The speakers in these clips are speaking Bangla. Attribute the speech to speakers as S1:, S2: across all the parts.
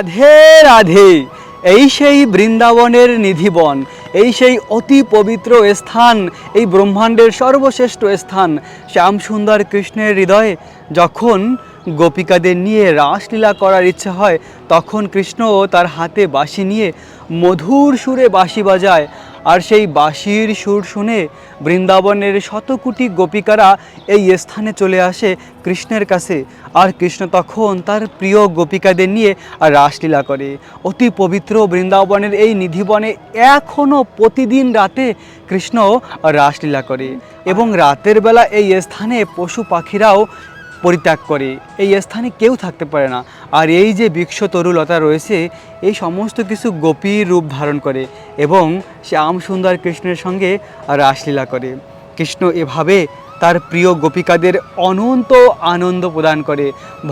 S1: রাধে রাধে এই সেই বৃন্দাবনের নিধিবন এই সেই অতি পবিত্র স্থান এই ব্রহ্মাণ্ডের সর্বশ্রেষ্ঠ স্থান শ্যামসুন্দর কৃষ্ণের হৃদয়ে যখন গোপিকাদের নিয়ে রাসলীলা করার ইচ্ছে হয় তখন কৃষ্ণ তার হাতে বাঁশি নিয়ে মধুর সুরে বাঁশি বাজায় আর সেই বাঁশির সুর শুনে বৃন্দাবনের শতকোটি গোপিকারা এই স্থানে চলে আসে কৃষ্ণের কাছে আর কৃষ্ণ তখন তার প্রিয় গোপিকাদের নিয়ে রাসলীলা করে অতি পবিত্র বৃন্দাবনের এই নিধিবনে এখনও প্রতিদিন রাতে কৃষ্ণ রাসলীলা করে এবং রাতের বেলা এই স্থানে পশু পাখিরাও পরিত্যাগ করে এই স্থানে কেউ থাকতে পারে না আর এই যে বৃক্ষ তরুলতা রয়েছে এই সমস্ত কিছু গোপীর রূপ ধারণ করে এবং সে আমসুন্দর কৃষ্ণের সঙ্গে রাসলীলা করে কৃষ্ণ এভাবে তার প্রিয় গোপিকাদের অনন্ত আনন্দ প্রদান করে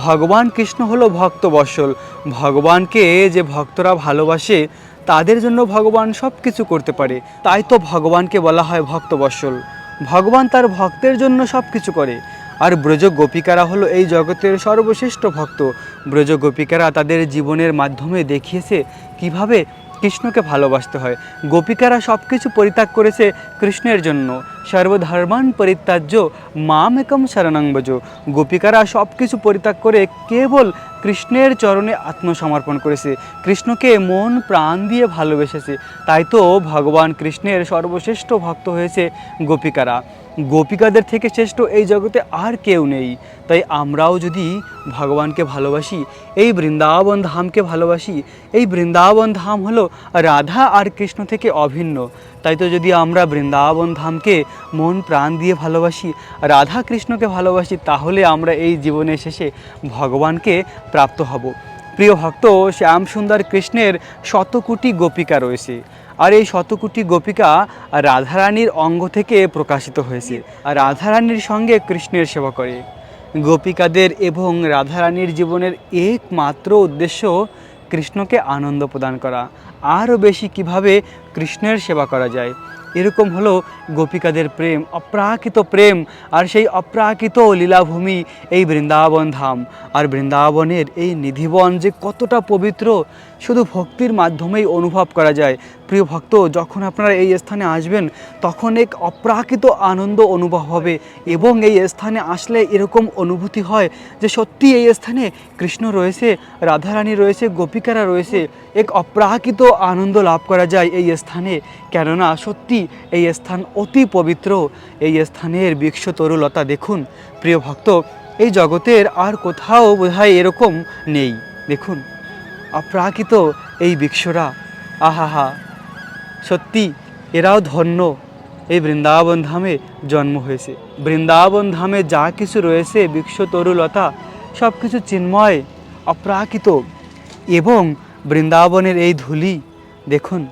S1: ভগবান কৃষ্ণ হলো ভক্ত বৎসল ভগবানকে যে ভক্তরা ভালোবাসে তাদের জন্য ভগবান সব কিছু করতে পারে তাই তো ভগবানকে বলা হয় ভক্ত বৎসল ভগবান তার ভক্তের জন্য সব কিছু করে আর ব্রজ গোপিকারা হলো এই জগতের সর্বশ্রেষ্ঠ ভক্ত ব্রজ গোপিকারা তাদের জীবনের মাধ্যমে দেখিয়েছে কিভাবে কৃষ্ণকে ভালোবাসতে হয় গোপিকারা সব কিছু পরিত্যাগ করেছে কৃষ্ণের জন্য সর্বধর্মান পরিত্যাজ্য মাম একম শরণাঙ্গজ গোপিকারা সব কিছু পরিত্যাগ করে কেবল কৃষ্ণের চরণে আত্মসমর্পণ করেছে কৃষ্ণকে মন প্রাণ দিয়ে ভালোবেসেছে তাই তো ভগবান কৃষ্ণের সর্বশ্রেষ্ঠ ভক্ত হয়েছে গোপিকারা গোপিকাদের থেকে শ্রেষ্ঠ এই জগতে আর কেউ নেই তাই আমরাও যদি ভগবানকে ভালোবাসি এই বৃন্দাবন ধামকে ভালোবাসি এই বৃন্দাবন ধাম হলো রাধা আর কৃষ্ণ থেকে অভিন্ন তাই তো যদি আমরা বৃন্দাবন ধামকে মন প্রাণ দিয়ে ভালোবাসি রাধা কৃষ্ণকে ভালোবাসি তাহলে আমরা এই জীবনের শেষে ভগবানকে প্রাপ্ত হব প্রিয় ভক্ত শ্যাম সুন্দর কৃষ্ণের শতকোটি গোপিকা রয়েছে আর এই শতকোটি গোপিকা রাধারানীর অঙ্গ থেকে প্রকাশিত হয়েছে আর রাধারানীর সঙ্গে কৃষ্ণের সেবা করে গোপিকাদের এবং রাধারানীর জীবনের একমাত্র উদ্দেশ্য কৃষ্ণকে আনন্দ প্রদান করা আরও বেশি কিভাবে কৃষ্ণের সেবা করা যায় এরকম হলো গোপিকাদের প্রেম অপ্রাকৃত প্রেম আর সেই অপ্রাকৃত লীলাভূমি এই বৃন্দাবন ধাম আর বৃন্দাবনের এই নিধিবন যে কতটা পবিত্র শুধু ভক্তির মাধ্যমেই অনুভব করা যায় প্রিয় ভক্ত যখন আপনারা এই স্থানে আসবেন তখন এক অপ্রাকৃত আনন্দ অনুভব হবে এবং এই স্থানে আসলে এরকম অনুভূতি হয় যে সত্যি এই স্থানে কৃষ্ণ রয়েছে রাধারানী রয়েছে গোপিকারা রয়েছে এক অপ্রাকৃত আনন্দ লাভ করা যায় এই স্থানে কেননা সত্যি এই স্থান অতি পবিত্র এই স্থানের বৃক্ষ তরুলতা দেখুন প্রিয় ভক্ত এই জগতের আর কোথাও বোধ এরকম নেই দেখুন অপ্রাকৃত এই বৃক্ষরা আহাহা সত্যি এরাও ধন্য এই বৃন্দাবন ধামে জন্ম হয়েছে বৃন্দাবন ধামে যা কিছু রয়েছে বৃক্ষ তরুলতা সব কিছু চিন্ময় অপ্রাকৃত এবং বৃন্দাবনের এই ধুলি দেখুন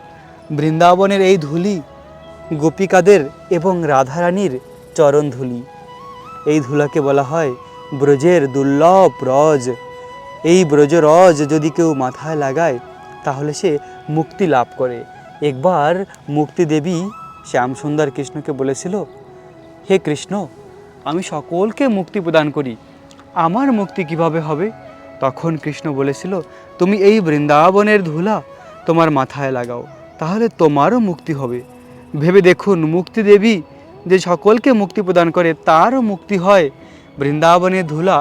S1: বৃন্দাবনের এই ধুলি গোপিকাদের এবং রাধারানীর চরণ ধুলি এই ধুলাকে বলা হয় ব্রজের দুর্লভ রজ এই ব্রজরজ যদি কেউ মাথায় লাগায় তাহলে সে মুক্তি লাভ করে একবার মুক্তিদেবী শ্যামসুন্দর কৃষ্ণকে বলেছিল হে কৃষ্ণ আমি সকলকে মুক্তি প্রদান করি আমার মুক্তি কিভাবে হবে তখন কৃষ্ণ বলেছিল তুমি এই বৃন্দাবনের ধুলা তোমার মাথায় লাগাও তাহলে তোমারও মুক্তি হবে ভেবে দেখুন মুক্তি দেবী যে সকলকে মুক্তি প্রদান করে তারও মুক্তি হয় বৃন্দাবনের ধুলা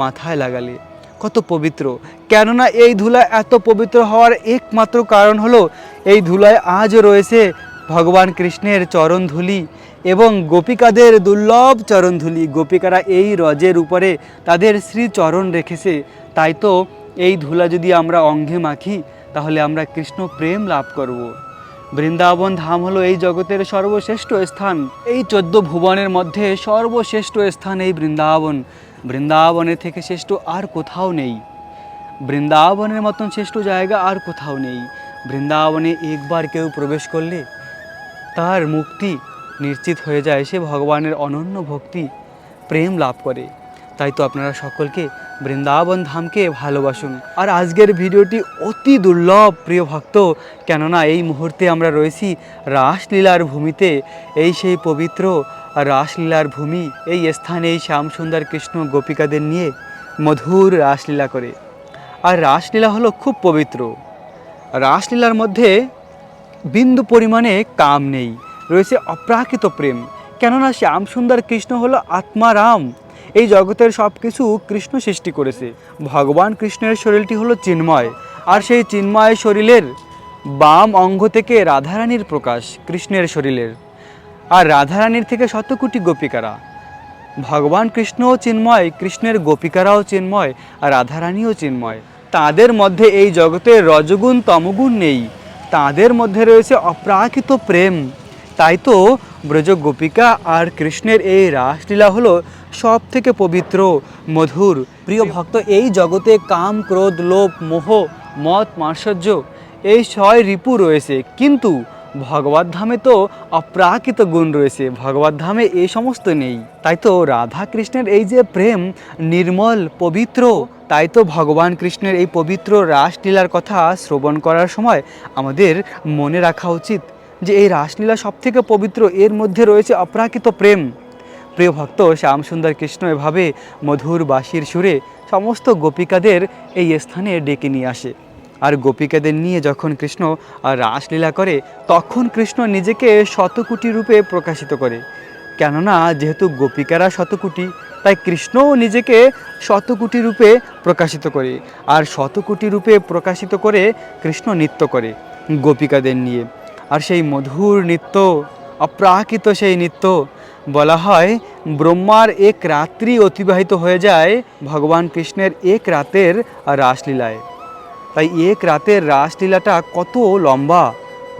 S1: মাথায় লাগালে কত পবিত্র কেননা এই ধুলা এত পবিত্র হওয়ার একমাত্র কারণ হলো এই ধুলায় আজও রয়েছে ভগবান কৃষ্ণের চরণধুলি এবং গোপিকাদের দুর্লভ চরণধুলি গোপিকারা এই রজের উপরে তাদের শ্রীচরণ রেখেছে তাই তো এই ধুলা যদি আমরা অঙ্গে মাখি তাহলে আমরা কৃষ্ণ প্রেম লাভ করব। বৃন্দাবন ধাম হলো এই জগতের সর্বশ্রেষ্ঠ স্থান এই চোদ্দ ভুবনের মধ্যে সর্বশ্রেষ্ঠ স্থান এই বৃন্দাবন বৃন্দাবনের থেকে শ্রেষ্ঠ আর কোথাও নেই বৃন্দাবনের মতন শ্রেষ্ঠ জায়গা আর কোথাও নেই বৃন্দাবনে একবার কেউ প্রবেশ করলে তার মুক্তি নিশ্চিত হয়ে যায় সে ভগবানের অনন্য ভক্তি প্রেম লাভ করে তাই তো আপনারা সকলকে বৃন্দাবন ধামকে ভালোবাসুন আর আজকের ভিডিওটি অতি দুর্লভ প্রিয় ভক্ত কেননা এই মুহূর্তে আমরা রয়েছি রাসলীলার ভূমিতে এই সেই পবিত্র রাসলীলার ভূমি এই স্থানে এই শ্যামসুন্দর কৃষ্ণ গোপিকাদের নিয়ে মধুর রাসলীলা করে আর রাসলীলা হলো খুব পবিত্র রাসলীলার মধ্যে বিন্দু পরিমাণে কাম নেই রয়েছে অপ্রাকৃত প্রেম কেননা শ্যাম সুন্দর কৃষ্ণ হলো আত্মারাম এই জগতের সব কিছু কৃষ্ণ সৃষ্টি করেছে ভগবান কৃষ্ণের শরীরটি হলো চিন্ময় আর সেই চিন্ময় শরীরের বাম অঙ্গ থেকে রাধারানীর প্রকাশ কৃষ্ণের শরীরের আর রাধারানীর থেকে শতকোটি গোপিকারা ভগবান কৃষ্ণও চিন্ময় কৃষ্ণের গোপিকারাও চিন্ময় আর রাধারানীও চিন্ময় তাদের মধ্যে এই জগতে রজগুণ তমগুণ নেই তাদের মধ্যে রয়েছে অপ্রাকৃত প্রেম তাই তো ব্রজ গোপিকা আর কৃষ্ণের এই রাসলীলা হলো সব থেকে পবিত্র মধুর প্রিয় ভক্ত এই জগতে কাম ক্রোধ লোভ মোহ মত মাৎসর্য এই ছয় রিপু রয়েছে কিন্তু ধামে তো অপ্রাকৃত গুণ রয়েছে ধামে এই সমস্ত নেই তাই তো রাধা কৃষ্ণের এই যে প্রেম নির্মল পবিত্র তাই তো ভগবান কৃষ্ণের এই পবিত্র রাসলীলার কথা শ্রবণ করার সময় আমাদের মনে রাখা উচিত যে এই রাসলীলা সব থেকে পবিত্র এর মধ্যে রয়েছে অপ্রাকৃত প্রেম প্রিয় ভক্ত শ্যামসুন্দর কৃষ্ণ এভাবে মধুর বাঁশির সুরে সমস্ত গোপিকাদের এই স্থানে ডেকে নিয়ে আসে আর গোপিকাদের নিয়ে যখন কৃষ্ণ রাসলীলা করে তখন কৃষ্ণ নিজেকে শতকোটি রূপে প্রকাশিত করে কেননা যেহেতু গোপিকারা শতকোটি তাই কৃষ্ণও নিজেকে শতকোটি রূপে প্রকাশিত করে আর শতকোটি রূপে প্রকাশিত করে কৃষ্ণ নৃত্য করে গোপিকাদের নিয়ে আর সেই মধুর নৃত্য অপ্রাকৃত সেই নৃত্য বলা হয় ব্রহ্মার এক রাত্রি অতিবাহিত হয়ে যায় ভগবান কৃষ্ণের এক রাতের রাসলীলায় তাই এক রাতের রাসলীলাটা কত লম্বা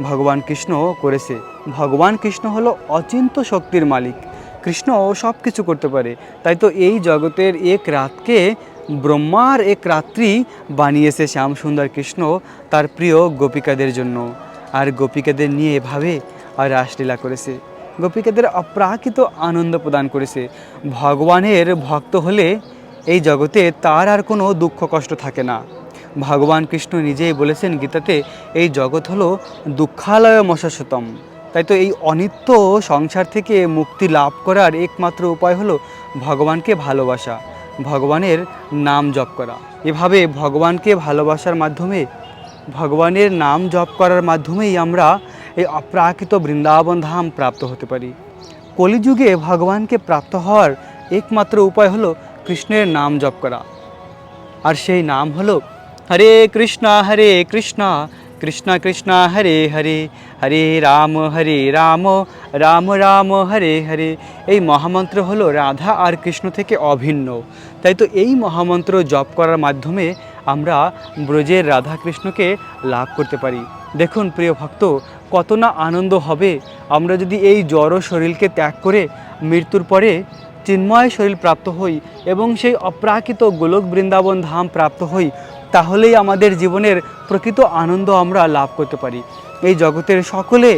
S1: ভগবান কৃষ্ণ করেছে ভগবান কৃষ্ণ হলো অচিন্ত শক্তির মালিক কৃষ্ণ সব কিছু করতে পারে তাই তো এই জগতের এক রাতকে ব্রহ্মার এক রাত্রি বানিয়েছে শ্যাম সুন্দর কৃষ্ণ তার প্রিয় গোপিকাদের জন্য আর গোপিকাদের নিয়ে এভাবে আর রাসলীলা করেছে গোপিকাদের অপ্রাকৃত আনন্দ প্রদান করেছে ভগবানের ভক্ত হলে এই জগতে তার আর কোনো দুঃখ কষ্ট থাকে না ভগবান কৃষ্ণ নিজেই বলেছেন গীতাতে এই জগৎ হলো দুঃখালয় মশাশতম তাই তো এই অনিত্য সংসার থেকে মুক্তি লাভ করার একমাত্র উপায় হলো ভগবানকে ভালোবাসা ভগবানের নাম জপ করা এভাবে ভগবানকে ভালোবাসার মাধ্যমে ভগবানের নাম জপ করার মাধ্যমেই আমরা এই অপ্রাকৃত বৃন্দাবন ধাম প্রাপ্ত হতে পারি কলিযুগে ভগবানকে প্রাপ্ত হওয়ার একমাত্র উপায় হলো কৃষ্ণের নাম জপ করা আর সেই নাম হলো হরে কৃষ্ণ হরে কৃষ্ণ কৃষ্ণ কৃষ্ণ হরে হরে হরে রাম হরে রাম রাম রাম হরে হরে এই মহামন্ত্র হলো রাধা আর কৃষ্ণ থেকে অভিন্ন তাই তো এই মহামন্ত্র জপ করার মাধ্যমে আমরা ব্রজের রাধা কৃষ্ণকে লাভ করতে পারি দেখুন প্রিয় ভক্ত কত না আনন্দ হবে আমরা যদি এই জড় শরীরকে ত্যাগ করে মৃত্যুর পরে চিন্ময় শরীর প্রাপ্ত হই এবং সেই অপ্রাকৃত গোলক বৃন্দাবন ধাম প্রাপ্ত হই তাহলেই আমাদের জীবনের প্রকৃত আনন্দ আমরা লাভ করতে পারি এই জগতের সকলে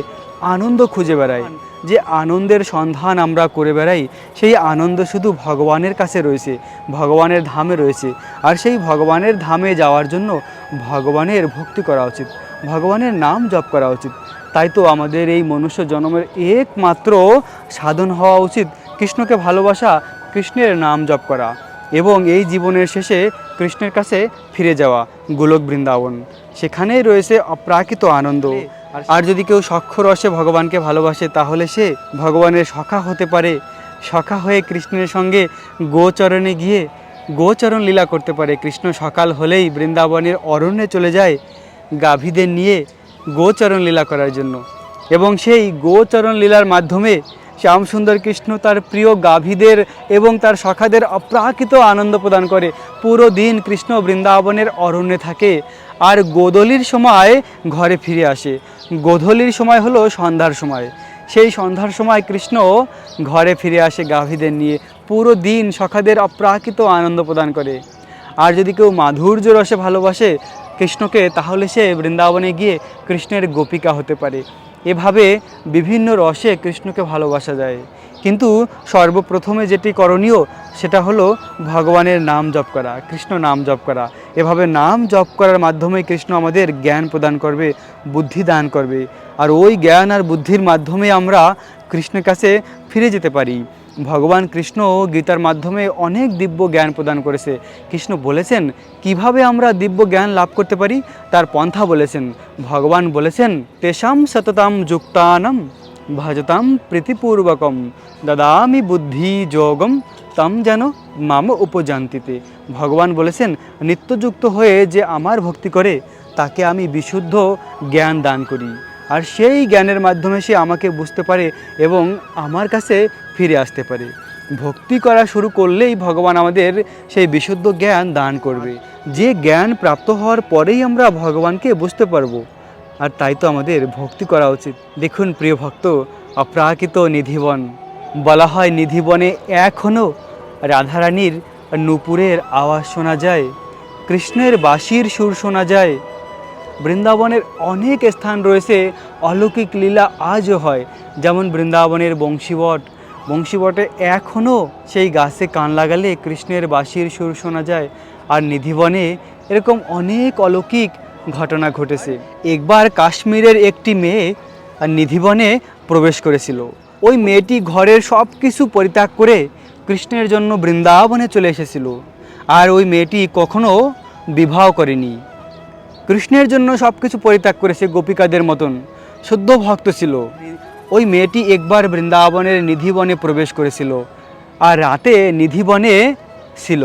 S1: আনন্দ খুঁজে বেড়াই যে আনন্দের সন্ধান আমরা করে বেড়াই সেই আনন্দ শুধু ভগবানের কাছে রয়েছে ভগবানের ধামে রয়েছে আর সেই ভগবানের ধামে যাওয়ার জন্য ভগবানের ভক্তি করা উচিত ভগবানের নাম জপ করা উচিত তাই তো আমাদের এই মনুষ্য জন্মের একমাত্র সাধন হওয়া উচিত কৃষ্ণকে ভালোবাসা কৃষ্ণের নাম জপ করা এবং এই জীবনের শেষে কৃষ্ণের কাছে ফিরে যাওয়া গোলক বৃন্দাবন সেখানেই রয়েছে অপ্রাকৃত আনন্দ আর যদি কেউ সক্ষরসে ভগবানকে ভালোবাসে তাহলে সে ভগবানের সখা হতে পারে সখা হয়ে কৃষ্ণের সঙ্গে গোচরণে গিয়ে গোচরণ লীলা করতে পারে কৃষ্ণ সকাল হলেই বৃন্দাবনের অরণ্যে চলে যায় গাভীদের নিয়ে গোচরণ লীলা করার জন্য এবং সেই গোচরণ লীলার মাধ্যমে শ্যামসুন্দর কৃষ্ণ তার প্রিয় গাভীদের এবং তার সখাদের অপ্রাকৃত আনন্দ প্রদান করে পুরো দিন কৃষ্ণ বৃন্দাবনের অরণ্যে থাকে আর গোধলির সময় ঘরে ফিরে আসে গোধলির সময় হলো সন্ধ্যার সময় সেই সন্ধ্যার সময় কৃষ্ণ ঘরে ফিরে আসে গাভীদের নিয়ে পুরো দিন সখাদের অপ্রাকৃত আনন্দ প্রদান করে আর যদি কেউ মাধুর্য রসে ভালোবাসে কৃষ্ণকে তাহলে সে বৃন্দাবনে গিয়ে কৃষ্ণের গোপিকা হতে পারে এভাবে বিভিন্ন রসে কৃষ্ণকে ভালোবাসা যায় কিন্তু সর্বপ্রথমে যেটি করণীয় সেটা হলো ভগবানের নাম জপ করা কৃষ্ণ নাম জপ করা এভাবে নাম জপ করার মাধ্যমে কৃষ্ণ আমাদের জ্ঞান প্রদান করবে বুদ্ধি দান করবে আর ওই জ্ঞান আর বুদ্ধির মাধ্যমে আমরা কৃষ্ণের কাছে ফিরে যেতে পারি ভগবান কৃষ্ণ গীতার মাধ্যমে অনেক দিব্য জ্ঞান প্রদান করেছে কৃষ্ণ বলেছেন কিভাবে আমরা দিব্য জ্ঞান লাভ করতে পারি তার পন্থা বলেছেন ভগবান বলেছেন তেষাম সততাম যুক্তানম ভজতাম প্রীতিপূর্বকম দাদামি বুদ্ধি যোগম তাম যেন মাম উপজান্তিতে ভগবান বলেছেন নিত্যযুক্ত হয়ে যে আমার ভক্তি করে তাকে আমি বিশুদ্ধ জ্ঞান দান করি আর সেই জ্ঞানের মাধ্যমে সে আমাকে বুঝতে পারে এবং আমার কাছে ফিরে আসতে পারি ভক্তি করা শুরু করলেই ভগবান আমাদের সেই বিশুদ্ধ জ্ঞান দান করবে যে জ্ঞান প্রাপ্ত হওয়ার পরেই আমরা ভগবানকে বুঝতে পারবো আর তাই তো আমাদের ভক্তি করা উচিত দেখুন প্রিয় ভক্ত অপ্রাকৃত নিধিবন বলা হয় নিধিবনে এখনও রাধারানীর নুপুরের আওয়াজ শোনা যায় কৃষ্ণের বাঁশির সুর শোনা যায় বৃন্দাবনের অনেক স্থান রয়েছে অলৌকিক লীলা আজও হয় যেমন বৃন্দাবনের বংশীবট বংশীবটে এখনও সেই গাছে কান লাগালে কৃষ্ণের বাঁশির সুর শোনা যায় আর নিধিবনে এরকম অনেক অলৌকিক ঘটনা ঘটেছে একবার কাশ্মীরের একটি মেয়ে নিধিবনে প্রবেশ করেছিল ওই মেয়েটি ঘরের সব কিছু পরিত্যাগ করে কৃষ্ণের জন্য বৃন্দাবনে চলে এসেছিল আর ওই মেয়েটি কখনো বিবাহ করেনি কৃষ্ণের জন্য সব কিছু পরিত্যাগ করেছে গোপিকাদের মতন শুদ্ধ ভক্ত ছিল ওই মেয়েটি একবার বৃন্দাবনের নিধিবনে প্রবেশ করেছিল আর রাতে নিধিবনে ছিল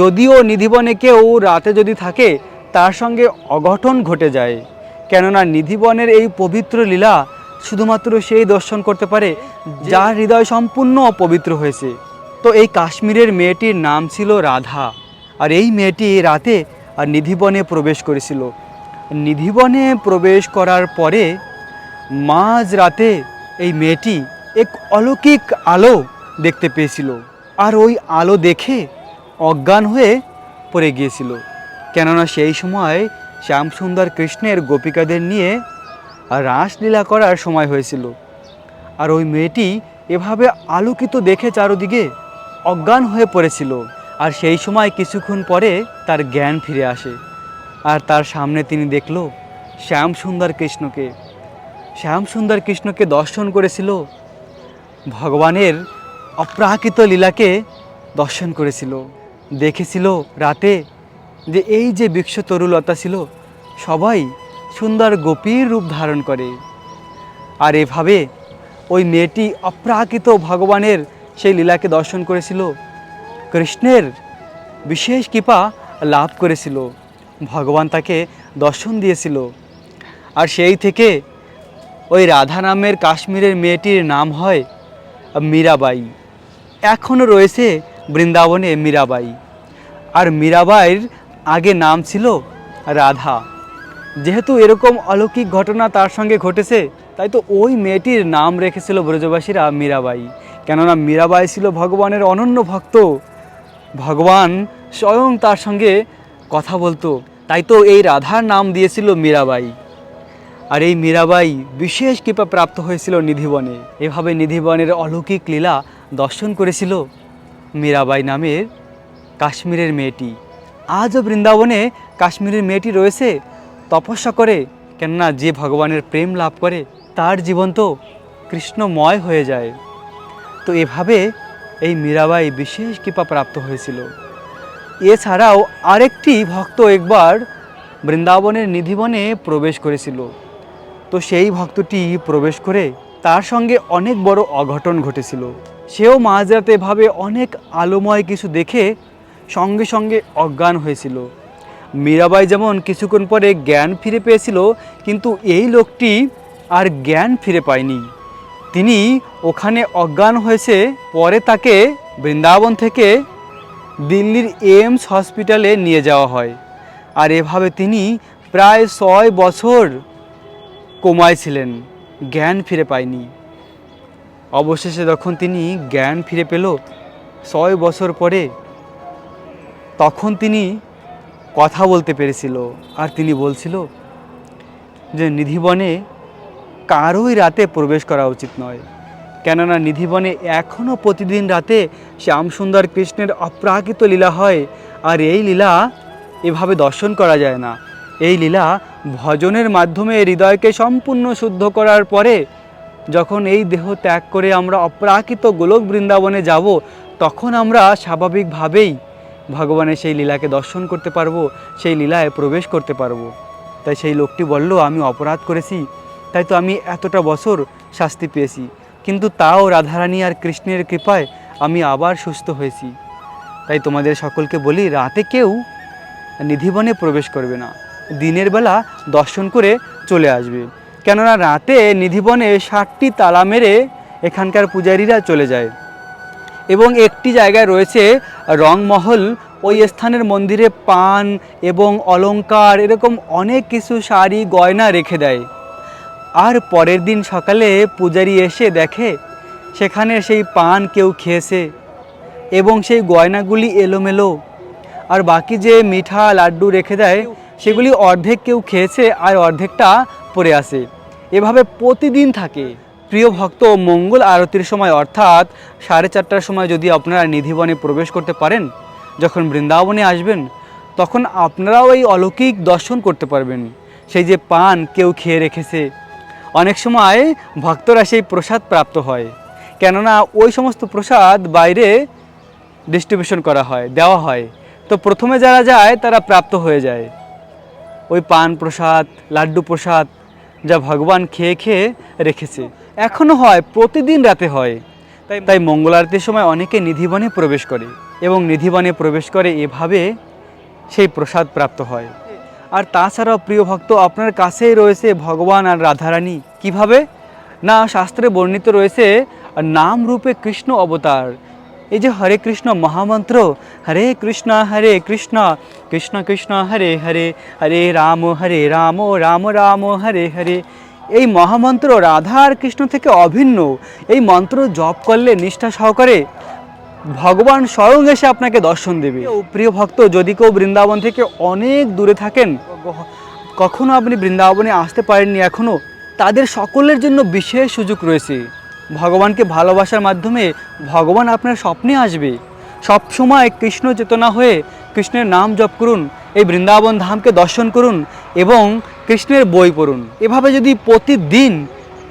S1: যদিও নিধিবনে কেউ রাতে যদি থাকে তার সঙ্গে অঘটন ঘটে যায় কেননা নিধিবনের এই পবিত্র লীলা শুধুমাত্র সেই দর্শন করতে পারে যার হৃদয় সম্পূর্ণ অপবিত্র হয়েছে তো এই কাশ্মীরের মেয়েটির নাম ছিল রাধা আর এই মেয়েটি রাতে আর নিধিবনে প্রবেশ করেছিল নিধিবনে প্রবেশ করার পরে মাঝ রাতে এই মেয়েটি এক অলৌকিক আলো দেখতে পেয়েছিল আর ওই আলো দেখে অজ্ঞান হয়ে পড়ে গিয়েছিল কেননা সেই সময় শ্যামসুন্দর কৃষ্ণের গোপিকাদের নিয়ে রাসলীলা করার সময় হয়েছিল আর ওই মেয়েটি এভাবে আলোকিত দেখে চারোদিকে অজ্ঞান হয়ে পড়েছিল আর সেই সময় কিছুক্ষণ পরে তার জ্ঞান ফিরে আসে আর তার সামনে তিনি দেখল শ্যামসুন্দর কৃষ্ণকে শ্যামসুন্দর কৃষ্ণকে দর্শন করেছিল ভগবানের অপ্রাকৃত লীলাকে দর্শন করেছিল দেখেছিল রাতে যে এই যে বিক্ষ তরুলতা ছিল সবাই সুন্দর গোপীর রূপ ধারণ করে আর এভাবে ওই মেয়েটি অপ্রাকৃত ভগবানের সেই লীলাকে দর্শন করেছিল কৃষ্ণের বিশেষ কৃপা লাভ করেছিল ভগবান তাকে দর্শন দিয়েছিল আর সেই থেকে ওই রাধা নামের কাশ্মীরের মেয়েটির নাম হয় মীরাবাই এখনও রয়েছে বৃন্দাবনে মীরাবাই আর মীরাবাইয়ের আগে নাম ছিল রাধা যেহেতু এরকম অলৌকিক ঘটনা তার সঙ্গে ঘটেছে তাই তো ওই মেয়েটির নাম রেখেছিল ব্রজবাসীরা মীরাবাই কেননা মীরাবাই ছিল ভগবানের অনন্য ভক্ত ভগবান স্বয়ং তার সঙ্গে কথা বলতো তাই তো এই রাধার নাম দিয়েছিল মীরাবাই আর এই মীরাবাই বিশেষ কৃপা প্রাপ্ত হয়েছিল নিধিবনে এভাবে নিধিবনের অলৌকিক লীলা দর্শন করেছিল মীরাবাই নামের কাশ্মীরের মেয়েটি আজও বৃন্দাবনে কাশ্মীরের মেয়েটি রয়েছে তপস্যা করে কেননা যে ভগবানের প্রেম লাভ করে তার জীবন তো কৃষ্ণময় হয়ে যায় তো এভাবে এই মীরাবাই বিশেষ কৃপা প্রাপ্ত হয়েছিল এছাড়াও আরেকটি ভক্ত একবার বৃন্দাবনের নিধিবনে প্রবেশ করেছিল তো সেই ভক্তটি প্রবেশ করে তার সঙ্গে অনেক বড় অঘটন ঘটেছিল সেও মাঝরাতে ভাবে অনেক আলোময় কিছু দেখে সঙ্গে সঙ্গে অজ্ঞান হয়েছিল মীরাবাই যেমন কিছুক্ষণ পরে জ্ঞান ফিরে পেয়েছিল কিন্তু এই লোকটি আর জ্ঞান ফিরে পায়নি তিনি ওখানে অজ্ঞান হয়েছে পরে তাকে বৃন্দাবন থেকে দিল্লির এইমস হসপিটালে নিয়ে যাওয়া হয় আর এভাবে তিনি প্রায় ছয় বছর কোমায় ছিলেন জ্ঞান ফিরে পায়নি অবশেষে যখন তিনি জ্ঞান ফিরে পেল ছয় বছর পরে তখন তিনি কথা বলতে পেরেছিল আর তিনি বলছিল যে নিধিবনে কারোই রাতে প্রবেশ করা উচিত নয় কেননা নিধিবনে এখনও প্রতিদিন রাতে শ্যামসুন্দর কৃষ্ণের অপ্রাকৃত লীলা হয় আর এই লীলা এভাবে দর্শন করা যায় না এই লীলা ভজনের মাধ্যমে হৃদয়কে সম্পূর্ণ শুদ্ধ করার পরে যখন এই দেহ ত্যাগ করে আমরা অপ্রাকৃত গোলক বৃন্দাবনে যাব তখন আমরা স্বাভাবিকভাবেই ভগবানের সেই লীলাকে দর্শন করতে পারবো সেই লীলায় প্রবেশ করতে পারবো তাই সেই লোকটি বলল আমি অপরাধ করেছি তাই তো আমি এতটা বছর শাস্তি পেয়েছি কিন্তু তাও রাধারানী আর কৃষ্ণের কৃপায় আমি আবার সুস্থ হয়েছি তাই তোমাদের সকলকে বলি রাতে কেউ নিধিবনে প্রবেশ করবে না দিনের বেলা দর্শন করে চলে আসবে কেননা রাতে নিধিবনে ষাটটি তালা মেরে এখানকার পূজারীরা চলে যায় এবং একটি জায়গায় রয়েছে রংমহল ওই স্থানের মন্দিরে পান এবং অলঙ্কার এরকম অনেক কিছু শাড়ি গয়না রেখে দেয় আর পরের দিন সকালে পূজারি এসে দেখে সেখানে সেই পান কেউ খেয়েছে এবং সেই গয়নাগুলি এলোমেলো আর বাকি যে মিঠা লাড্ডু রেখে দেয় সেগুলি অর্ধেক কেউ খেয়েছে আর অর্ধেকটা পড়ে আছে এভাবে প্রতিদিন থাকে প্রিয় ভক্ত মঙ্গল আরতির সময় অর্থাৎ সাড়ে চারটার সময় যদি আপনারা নিধিবনে প্রবেশ করতে পারেন যখন বৃন্দাবনে আসবেন তখন আপনারাও এই অলৌকিক দর্শন করতে পারবেন সেই যে পান কেউ খেয়ে রেখেছে অনেক সময় ভক্তরা সেই প্রসাদ প্রাপ্ত হয় কেননা ওই সমস্ত প্রসাদ বাইরে ডিস্ট্রিবিউশন করা হয় দেওয়া হয় তো প্রথমে যারা যায় তারা প্রাপ্ত হয়ে যায় ওই পান প্রসাদ লাড্ডু প্রসাদ যা ভগবান খেয়ে খেয়ে রেখেছে এখনও হয় প্রতিদিন রাতে হয় তাই তাই মঙ্গলারতির সময় অনেকে নিধিবনে প্রবেশ করে এবং নিধিবনে প্রবেশ করে এভাবে সেই প্রসাদ প্রাপ্ত হয় আর তাছাড়াও প্রিয় ভক্ত আপনার কাছেই রয়েছে ভগবান আর রাধারানী কিভাবে না শাস্ত্রে বর্ণিত রয়েছে নাম রূপে কৃষ্ণ অবতার এই যে হরে কৃষ্ণ মহামন্ত্র হরে কৃষ্ণ হরে কৃষ্ণ কৃষ্ণ কৃষ্ণ হরে হরে হরে রাম হরে রাম রাম রাম হরে হরে এই মহামন্ত্র রাধা আর কৃষ্ণ থেকে অভিন্ন এই মন্ত্র জপ করলে নিষ্ঠা সহকারে ভগবান স্বয়ং এসে আপনাকে দর্শন দেবে প্রিয় ভক্ত যদি কেউ বৃন্দাবন থেকে অনেক দূরে থাকেন কখনো আপনি বৃন্দাবনে আসতে পারেননি এখনও তাদের সকলের জন্য বিশেষ সুযোগ রয়েছে ভগবানকে ভালোবাসার মাধ্যমে ভগবান আপনার স্বপ্নে আসবে সবসময় কৃষ্ণ চেতনা হয়ে কৃষ্ণের নাম জপ করুন এই বৃন্দাবন ধামকে দর্শন করুন এবং কৃষ্ণের বই পড়ুন এভাবে যদি প্রতিদিন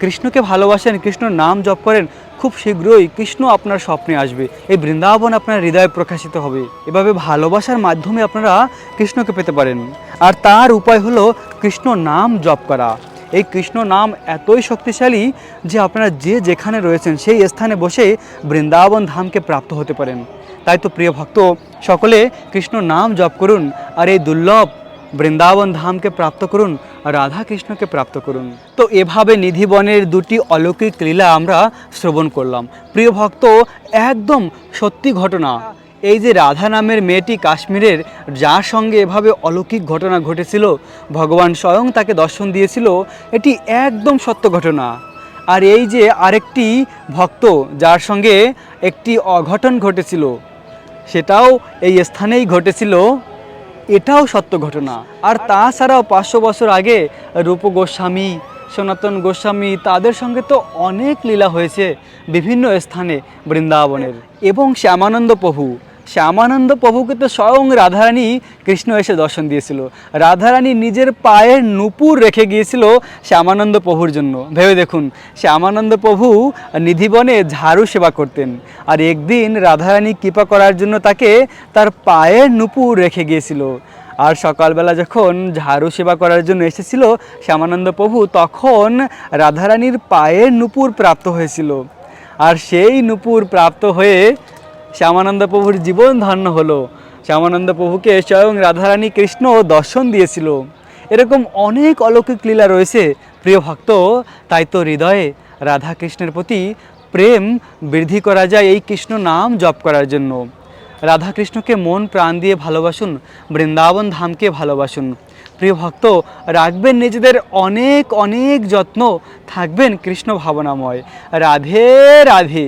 S1: কৃষ্ণকে ভালোবাসেন কৃষ্ণ নাম জপ করেন খুব শীঘ্রই কৃষ্ণ আপনার স্বপ্নে আসবে এই বৃন্দাবন আপনার হৃদয়ে প্রকাশিত হবে এভাবে ভালোবাসার মাধ্যমে আপনারা কৃষ্ণকে পেতে পারেন আর তার উপায় হলো কৃষ্ণ নাম জপ করা এই কৃষ্ণ নাম এতই শক্তিশালী যে আপনারা যে যেখানে রয়েছেন সেই স্থানে বসে বৃন্দাবন ধামকে প্রাপ্ত হতে পারেন তাই তো প্রিয় ভক্ত সকলে কৃষ্ণ নাম জপ করুন আর এই দুর্লভ বৃন্দাবন ধামকে প্রাপ্ত করুন রাধা কৃষ্ণকে প্রাপ্ত করুন তো এভাবে নিধিবনের দুটি অলৌকিক লীলা আমরা শ্রবণ করলাম প্রিয় ভক্ত একদম সত্যি ঘটনা এই যে রাধা নামের মেয়েটি কাশ্মীরের যার সঙ্গে এভাবে অলৌকিক ঘটনা ঘটেছিল ভগবান স্বয়ং তাকে দর্শন দিয়েছিল এটি একদম সত্য ঘটনা আর এই যে আরেকটি ভক্ত যার সঙ্গে একটি অঘটন ঘটেছিল সেটাও এই স্থানেই ঘটেছিল এটাও সত্য ঘটনা আর তাছাড়াও পাঁচশো বছর আগে রূপ গোস্বামী সনাতন গোস্বামী তাদের সঙ্গে তো অনেক লীলা হয়েছে বিভিন্ন স্থানে বৃন্দাবনের এবং শ্যামানন্দ প্রভু শ্যামানন্দ প্রভুকে তো স্বয়ং রাধারানী কৃষ্ণ এসে দর্শন দিয়েছিল রাধারানী নিজের পায়ের নুপুর রেখে গিয়েছিল শ্যামানন্দ প্রভুর জন্য ভেবে দেখুন শ্যামানন্দ প্রভু নিধিবনে ঝাড়ু সেবা করতেন আর একদিন রাধারানী কৃপা করার জন্য তাকে তার পায়ের নুপুর রেখে গিয়েছিল আর সকালবেলা যখন ঝাড়ু সেবা করার জন্য এসেছিল শ্যামানন্দ প্রভু তখন রাধারানীর পায়ের নুপুর প্রাপ্ত হয়েছিল আর সেই নুপুর প্রাপ্ত হয়ে শ্যামানন্দ প্রভুর জীবন ধন্য হলো শ্যামানন্দ প্রভুকে স্বয়ং রাধারানী কৃষ্ণ দর্শন দিয়েছিল এরকম অনেক অলৌকিক লীলা রয়েছে প্রিয় ভক্ত তাই তো হৃদয়ে রাধা কৃষ্ণের প্রতি প্রেম বৃদ্ধি করা যায় এই কৃষ্ণ নাম জপ করার জন্য রাধাকৃষ্ণকে মন প্রাণ দিয়ে ভালোবাসুন বৃন্দাবন ধামকে ভালোবাসুন প্রিয় ভক্ত রাখবেন নিজেদের অনেক অনেক যত্ন থাকবেন কৃষ্ণ ভাবনাময় রাধে রাধে